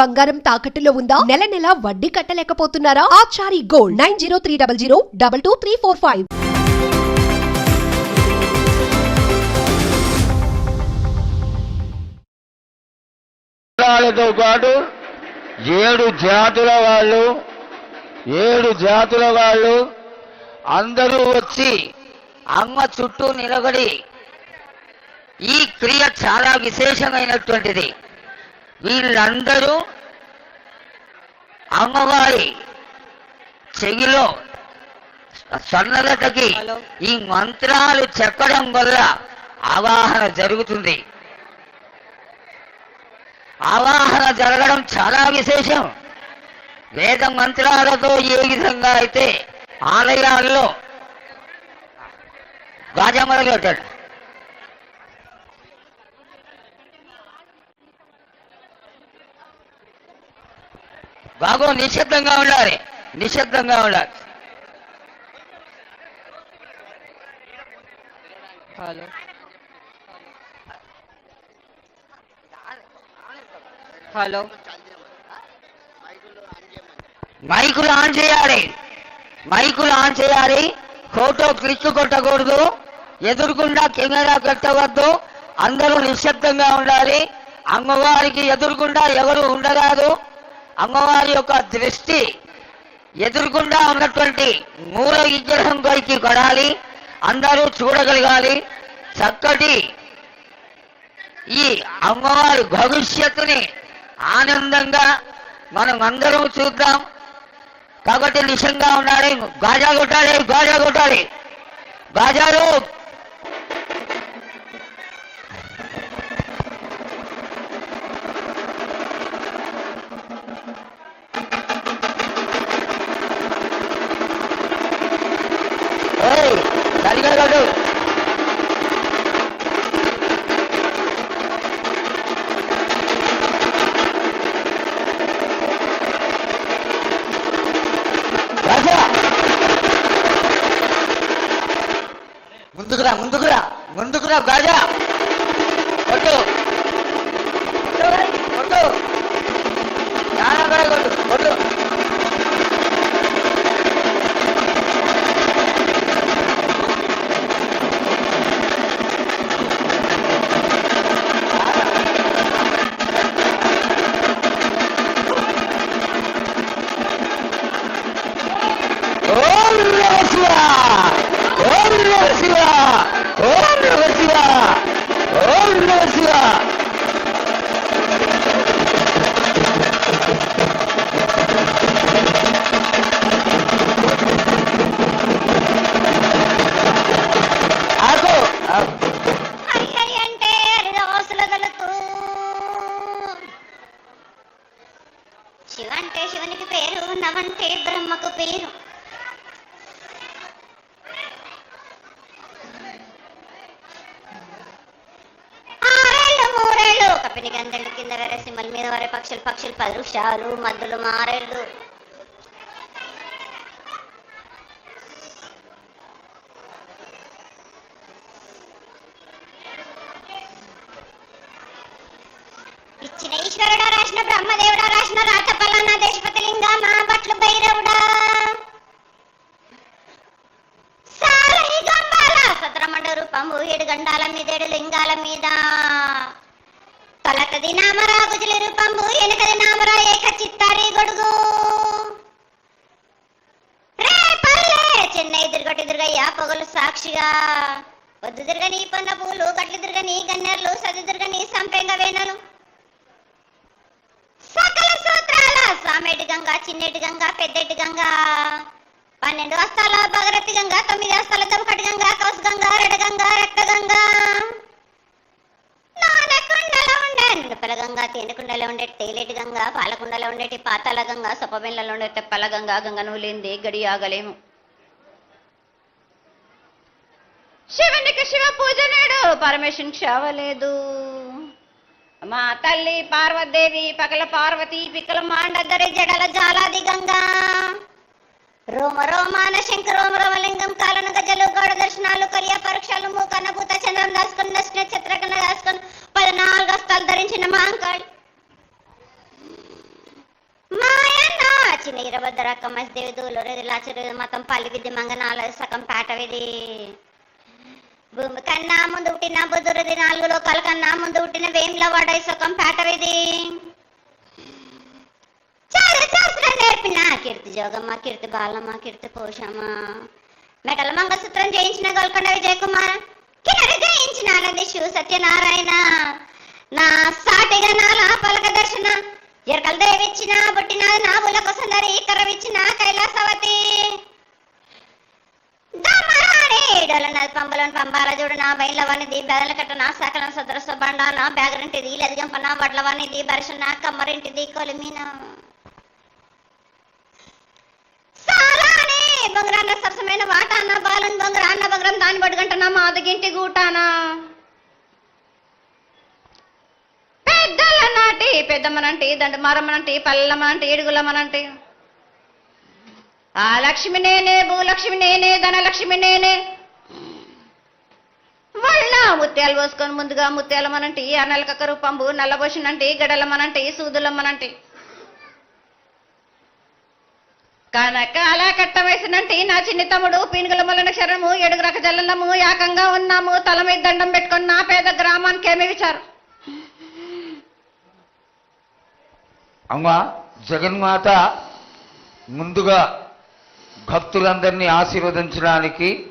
బంగారం తాకట్టులో ఉందా? నెల నెల వడ్డీ కట్టలేకపోతున్నారా? Achari gold nine zero three double zero double two three four five. కులాలతో పాటు ఏడు జాతుల వాళ్ళు ఏడు జాతుల వాళ్ళు అందరూ వచ్చి అమ్మ చుట్టూ నిలబడి ఈ క్రియ చాలా విశేషమైనటువంటిది. వీళ్ళందరూ అమ్మవారి చెవిలో సన్నదతకి ఈ మంత్రాలు చెప్పడం వల్ల ఆవాహన జరుగుతుంది. ఆవాహన జరగడం చాలా విశేషం. వేద మంత్రాలతో ఏ విధంగా అయితే ఆలయాల్లో గాజమరలు బాగు నిశ్శబ్దంగా ఉండాలి. నిశ్శబ్దంగా ఉండాలి. హలో. హలో. మైకులు ఆన్ చేయాలి. మైకులు ఆన్ చేయాలి. ఫోటో క్లిక్ కొట్టకూడదు. ఎదురుకుండా కెమెరా పెట్టవద్దు. అందరూ నిశ్శబ్దంగా ఉండాలి. అమ్మవారికి ఎదురుకుండా ఎవరు ఉండరాదు. అమ్మవారి యొక్క దృష్టి ఎదురుకుండా ఉన్నటువంటి మూల విగ్రహం పైకి కొడాలి అందరూ చూడగలగాలి. చక్కటి ఈ అమ్మవారి భవిష్యత్తుని ఆనందంగా మనం అందరం చూద్దాం. కాబట్టి నిజంగా ఉండాలి గాజా కొట్టాలి గాజా కొట్టాలి గాజాలు చాలా కూడా పక్షులు పక్షులు పది వృక్షాలు మధ్యలో మారేళ్ళు. ఇచ్చిన ఈశ్వరుడా రాసిన బ్రహ్మదేవుడా రాసిన రాత పలానా దేశపతి లింగా మా బట్లు భైరవుడా. సాలహి గంబాల సత్రమండ ఏడు గండాల మీద ఏడు లింగాల మీద. తొలకది నామరా గుజలి రూపంబు ఎనకది నామరా ఏక చిత్తారి గొడుగు. రే పల్లె చెన్నై దుర్గటి దుర్గయ్య పొగలు సాక్షిగా. పొద్దు దుర్గని పొన్న పూలు గట్లు దుర్గని గన్నెర్లు సది దుర్గని సంపెంగ వేనలు సకల సూత్రాల సామెటి గంగ చిన్నటి గంగ పెద్దటి గంగ. పన్నెండు వస్తాల భగరతి గంగ తొమ్మిది వస్తాల దమకటి గంగ కౌస్ గంగ రెడ గంగ రక్త గంగ నానకుండలో ఉండే నిడపల గంగ తేనెకుండలో ఉండే తేలేటి గంగ పాలకుండలో ఉండేటి పాతాల గంగ సొప్పబెల్లలో ఉండే తెప్పల గంగ గంగ నువ్వు లేనిదే గడి ఆగలేము. శివునికి శివ పూజ నేడు పరమేశ్వరుని క్షవలేదు మా తల్లి పార్వదేవి పగల పార్వతి పిక్కల మాండగరి జడల జాలాది గంగా. రోమ రోమాన శంక రోమ రోమలింగం కాలను గజలు గోడ దర్శనాలు కొరియ పరీక్షలు మూకన్న భూత చంద్రం దాసుకుని నచ్చిన చిత్రకన్న దాసుకుని పద్నాలుగు హస్తాలు ధరించిన మాంకాళి చిన్న ఇరవద్దర కమ్మదేవి దూలూరు లాచరు మతం పల్లి విద్య మంగనాల సగం పేట విధి. భూమి కన్నా ముందు పుట్టిన బుద్ధురది నాలుగు లోకాల కన్నా ముందు పుట్టిన వేముల వాడై సగం పేట విధి. నేర్పిన కీర్తి జోగమ్మ కీర్తి బాలమ్మ కీర్తి పోషమ్మ మెటల మంగళసూత్రం జయించిన గోల్కొండ విజయ్ కుమార్ కిన్నరి జయించిన శివ సత్యనారాయణ. నా సాటిగా నా పలక దర్శన ఎరకల దేవిచ్చిన బుట్టిన నాగులకు సందరి కరవిచ్చిన కైలాసవతి. దమరాణి డొలన పంపలను పంపాల చూడు నా బయలవనిది బెదల కట్ట నా సకలం సదరస బండ నా బ్యాగరింటిది లెదిగంప నా వడ్లవనిది బరిష నా కమ్మరింటిది కొలిమీనా. సారానే బొంగరాన్న సరసమైన వాటాన బాలన్ బొంగరాన్న బంగారం దాన్ని బడుగంటన మాదగింటి గూటానా? పెద్దల పెద్దమ్మనంటే పెద్దమ్మనంటి దండమారమ్మనంటి పల్లమ్మనంటి ఏడుగులమ్మనంటి. ఆ లక్ష్మి నేనే భూలక్ష్మి నేనే ధనలక్ష్మి నేనే. వాళ్ళ ముత్యాలు పోసుకొని ముందుగా ముత్యాలమ్మనంటే ఆ రూపంబు నల్లబోసినంటే గడలమ్మనంటి సూదులమ్మనంటే. కనకాల అలా వేసినంటే నా చిన్ని తమ్ముడు పీనుగల మల్లన క్షరము ఏడుగు రక జల్లము ఏకంగా ఉన్నాము. తల మీద దండం పెట్టుకుని నా పేద గ్రామానికి ఏమి విచారు? అమ్మా జగన్మాత ముందుగా భక్తులందరినీ ఆశీర్వదించడానికి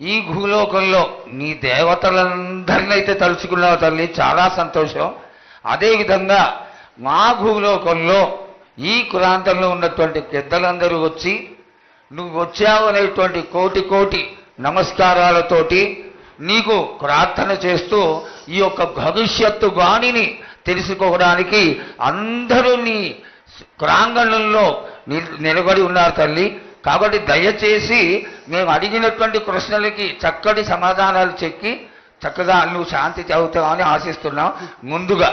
ఈ భూలోకంలో నీ దేవతలందరినైతే అయితే తలుచుకున్నావు తల్లి. చాలా సంతోషం. అదేవిధంగా మా భూలోకంలో ఈ కులాంతంలో ఉన్నటువంటి పెద్దలందరూ వచ్చి నువ్వు వచ్చావు అనేటువంటి కోటి కోటి నమస్కారాలతోటి నీకు ప్రార్థన చేస్తూ ఈ యొక్క భవిష్యత్తు వాణిని తెలుసుకోవడానికి అందరూ నీ ప్రాంగణంలో నిలబడి ఉన్నారు తల్లి. కాబట్టి దయచేసి మేము అడిగినటువంటి ప్రశ్నలకి చక్కటి సమాధానాలు చెక్కి చక్కగా నువ్వు శాంతి చదువుతావని ఆశిస్తున్నాం. ముందుగా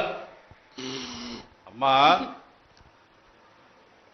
అమ్మా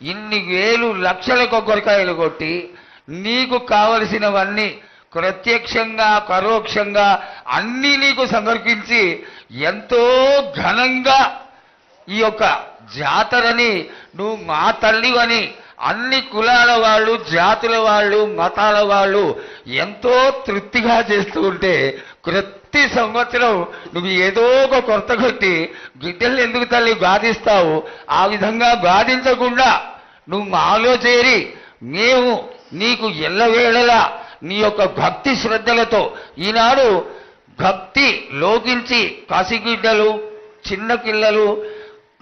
ఇన్ని వేలు లక్షల కొబ్బరికాయలు కొట్టి నీకు కావలసినవన్నీ ప్రత్యక్షంగా పరోక్షంగా అన్నీ నీకు సమర్పించి ఎంతో ఘనంగా ఈ యొక్క జాతరని నువ్వు మా తల్లివని అన్ని కులాల వాళ్ళు జాతుల వాళ్ళు మతాల వాళ్ళు ఎంతో తృప్తిగా చేస్తూ ఉంటే ప్రతి సంవత్సరం నువ్వు ఏదో ఒక కొరత కొట్టి బిడ్డల్ని ఎందుకు తల్లి బాధిస్తావు ఆ విధంగా బాధించకుండా నువ్వు మాలో చేరి మేము నీకు ఎల్లవేళలా నీ యొక్క భక్తి శ్రద్ధలతో ఈనాడు భక్తి లోకించి కసిగిడ్డలు చిన్న పిల్లలు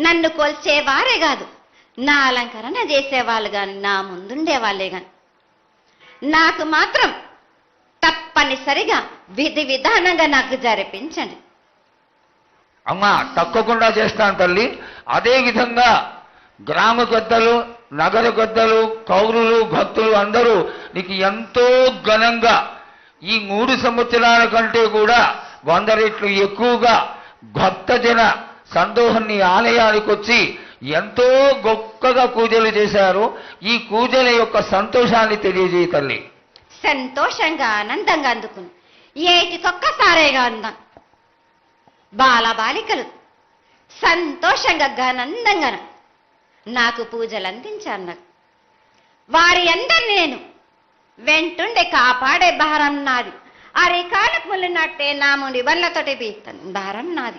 నన్ను కొల్చేవారే కాదు. నా అలంకరణ చేసేవాళ్ళు గాని నా ముందుండే వాళ్ళే గాని. నాకు మాత్రం తప్పనిసరిగా విధి విధానంగా నాకు జరిపించండి. అమ్మా తప్పకుండా చేస్తాను తల్లి. అదేవిధంగా గ్రామ పెద్దలు నగర పెద్దలు కౌరులు భక్తులు అందరూ నీకు ఎంతో ఘనంగా ఈ మూడు సంవత్సరాల కంటే కూడా వంద రెట్లు ఎక్కువగా భక్తజన సందోహం ఆలయానికి వచ్చి ఎంతో గొప్పగా పూజలు చేశారు. ఈ పూజల యొక్క సంతోషాన్ని తెలియజేయ తల్లి. సంతోషంగా ఆనందంగా అందుకుని. ఏటికొక్కసారేగా అందాం. బాలబాలికలు సంతోషంగా ఘనందంగా నాకు పూజలు అందించాను నాకు వారి అందరిని నేను వెంటుండే కాపాడే భారం నాది. అరికాలకు ముళ్ళినట్టే నా నాముని వల్లతోటి బీస్తాను భారం నాది.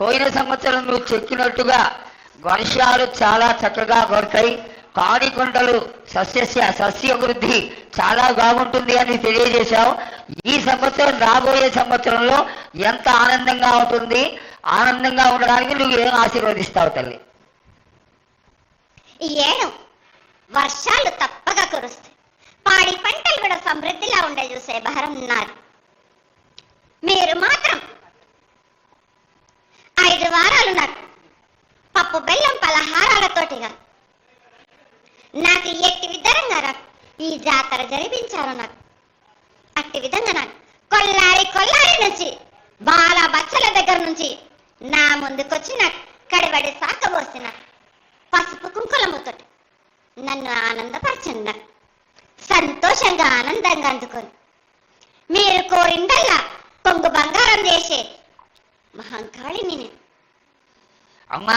పోయిన సంవత్సరం నువ్వు చెక్కినట్టుగా వర్షాలు చాలా చక్కగా కొడతాయి. కాడికొండలు సస్యస్య సస్యవృద్ధి చాలా బాగుంటుంది అని తెలియజేశావు. ఈ సంవత్సరం రాబోయే సంవత్సరంలో ఎంత ఆనందంగా ఉంటుంది. ఆనందంగా ఉండడానికి నువ్వు ఏం ఆశీర్వదిస్తావు తల్లి? ఏను వర్షాలు తప్పగా కురుస్తాయి. పాడి పంటలు కూడా సమృద్ధిలా ఉండే చూసే భారం నాది. మీరు మాత్రం ఐదు వారాలు నాకు పప్పు బెల్లం పలహారాలతోటిగా నాకు ఎట్టి విధంగా నాకు ఈ జాతర జరిపించారు నాకు. అట్టి విధంగా నాకు కొల్లారి కొల్లారి నుంచి బాల బచ్చల దగ్గర నుంచి నా ముందుకొచ్చి నాకు కడిబడి సాకబోసి నాకు పసుపు కుంకులముతోటి నన్ను ఆనందపరచండి నాకు సంతోషంగా ఆనందంగా అందుకొని మీరు కోరిందల్లా కొంగు బంగారం చేసే మహంకాళిని నేను. అమ్మా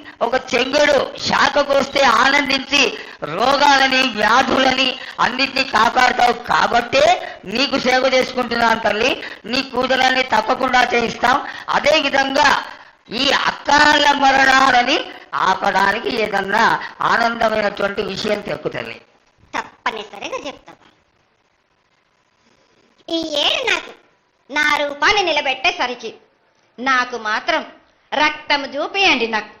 ఒక చెంగుడు శాఖకు వస్తే ఆనందించి రోగాలని వ్యాధులని అన్నిటినీ కాపాడుతావు కాబట్టే నీకు సేవ చేసుకుంటున్నాను తల్లి. నీ పూజలన్నీ తప్పకుండా చేయిస్తాం. అదేవిధంగా ఈ అకాల మరణాలని ఆపడానికి ఏదన్నా ఆనందమైనటువంటి విషయం తెక్కు తప్పనిసరిగా చెప్తా. ఈ ఏడు నాకు నా రూపాన్ని నిలబెట్టేసరికి నాకు మాత్రం రక్తం చూపియండి నాకు.